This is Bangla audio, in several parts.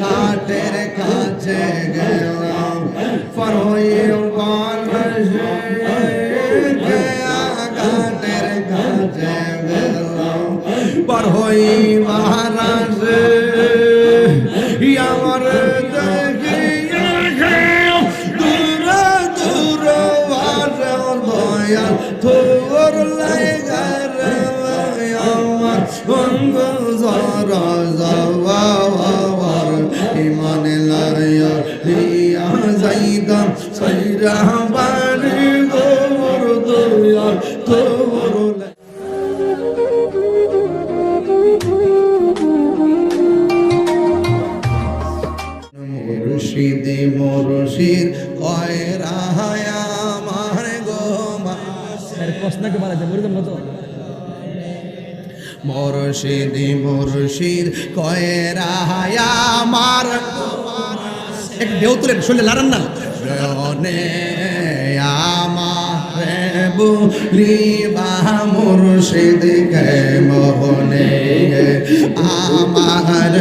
ঘাটের কাছে গেলাম। ফরহইল বানশ ঘাটের কাছে গেলাম। ফরহইল যাইদাম সাইরা বাড়ি গোর দয়া তোর মুর্শিদি মুর্শিদ কয় রাহায়া আমার গোমা প্রশ্নকে মারা যায়? বুঝলাম কত মুর্শিদি মুর্শিদ কয় রাহায়া আমার একটু ঢেউ তুলেন শরীরে লাড়ান না। মুর্শিদ কে মোহনে। আমার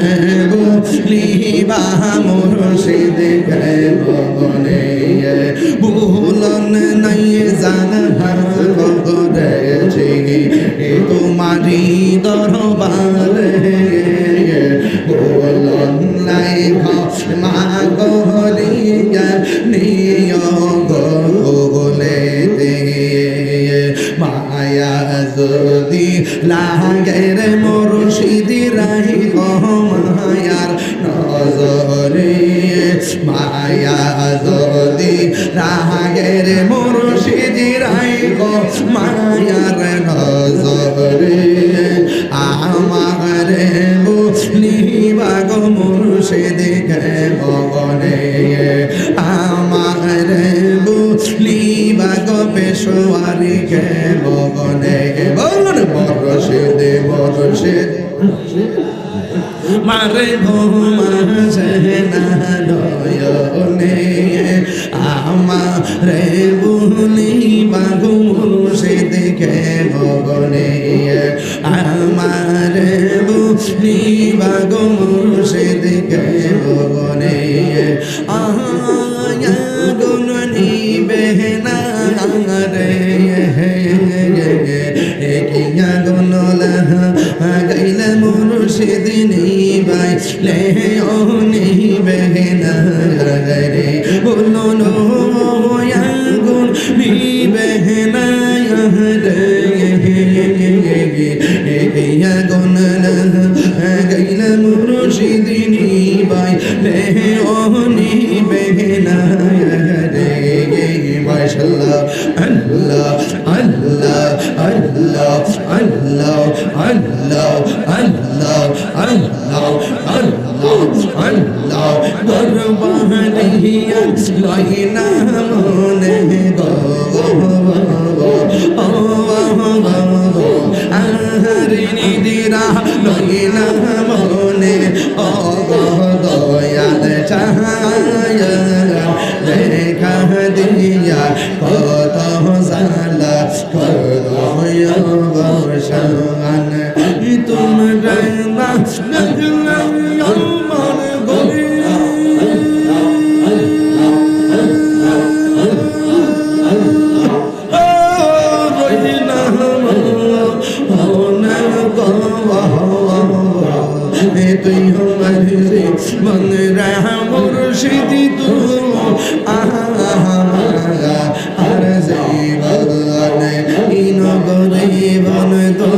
বুলিবা মুর্শিদ কে মোহনে। ভুলন নাই জান ভার করে লাগের মুর্শিদি রাহি কহমায়ার নজরে। মায়া যদি রাগের মুর্শিদি রাহি কহমায়ার নজরে। আমার নিবাগ মুর্শিদি গগনে আমার বুলিবাগ পেশোয়ারি গে বগনে সে মারে ভোমা সেনা নয়নে আমারে দেখে ভগনে দেখে রে বলো নয়াগুন বিবেহনা রে গুণ গাইল মুরশিদিনী বাই রে অনি বেহনা রে মাশাল্লাহ আল্লাহ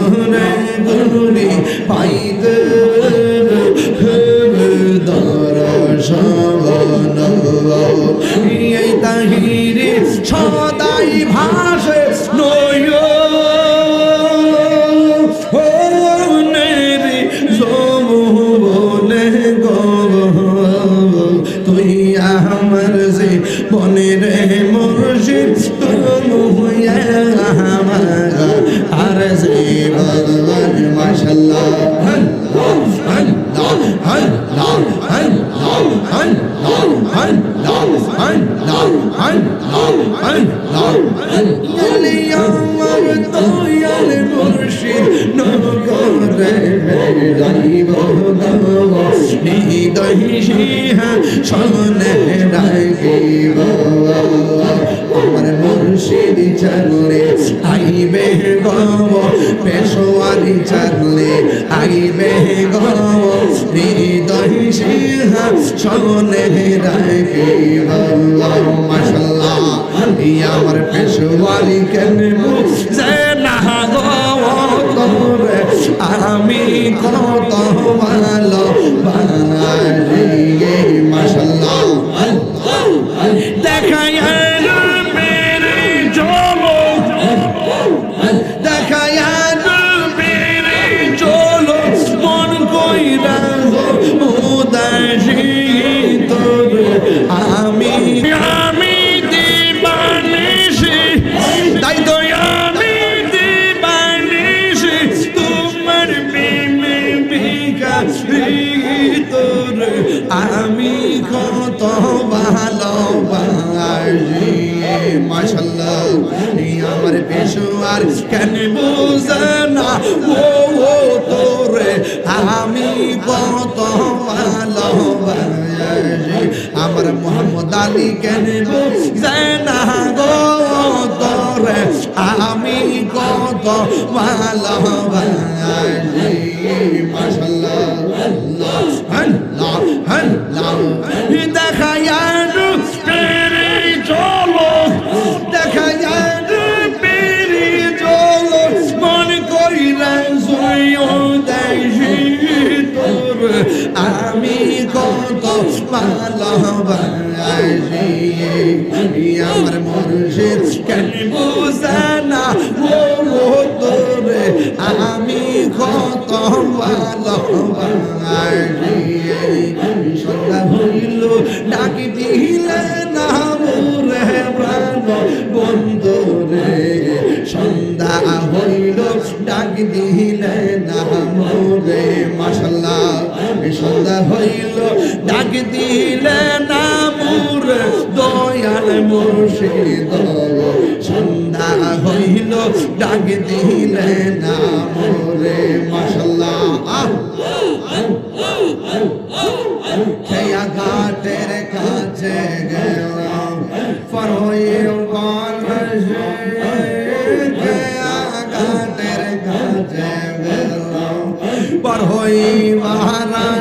গুণে গুণে পাই দহি হ্যাঁ সনে রাখি আমার মুর্শিদ চলে আইবে গব পেশোয়ারি চলে আইবে গব হৃদয় সিংহা সনে রাখিব মাশাল্লাহ এই আমার পেশোয়ারি কেন না গো আমি কত ভালো বানাই মাশাল্লাহ এই আমার পেশোয়ার কেন বুঝে না? ও ও তোরে আমি কত ভালোবাসি। আমার মোহাম্মদ আলী কেন বুঝে গো? তোরে আমি কত ভালোবাসি। মাশাল্লাহ আমার মুর্শিদ কেন বুঝে না ও তোরে আমি কত সন্ধ্যা হইল, ডাকি দিলে না মোরে প্রাণ রে সন্ধ্যা হইল, ডাকি দিলে না মোরে মাসাল্লাহ সন্ধ্যা হইল, ডাক দিলে না মোর দয়াল মুর্শিদ। সন্ধ্যা হইল, ডাক দিলে না মোরে মাসাল্লাহ খেয়া ঘাটের কাছে গেলাম ঘাটের কাছে গেলাম পরহই মহারাজে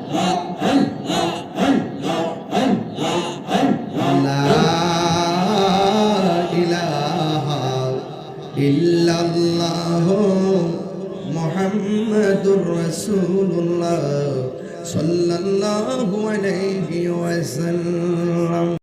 وسلم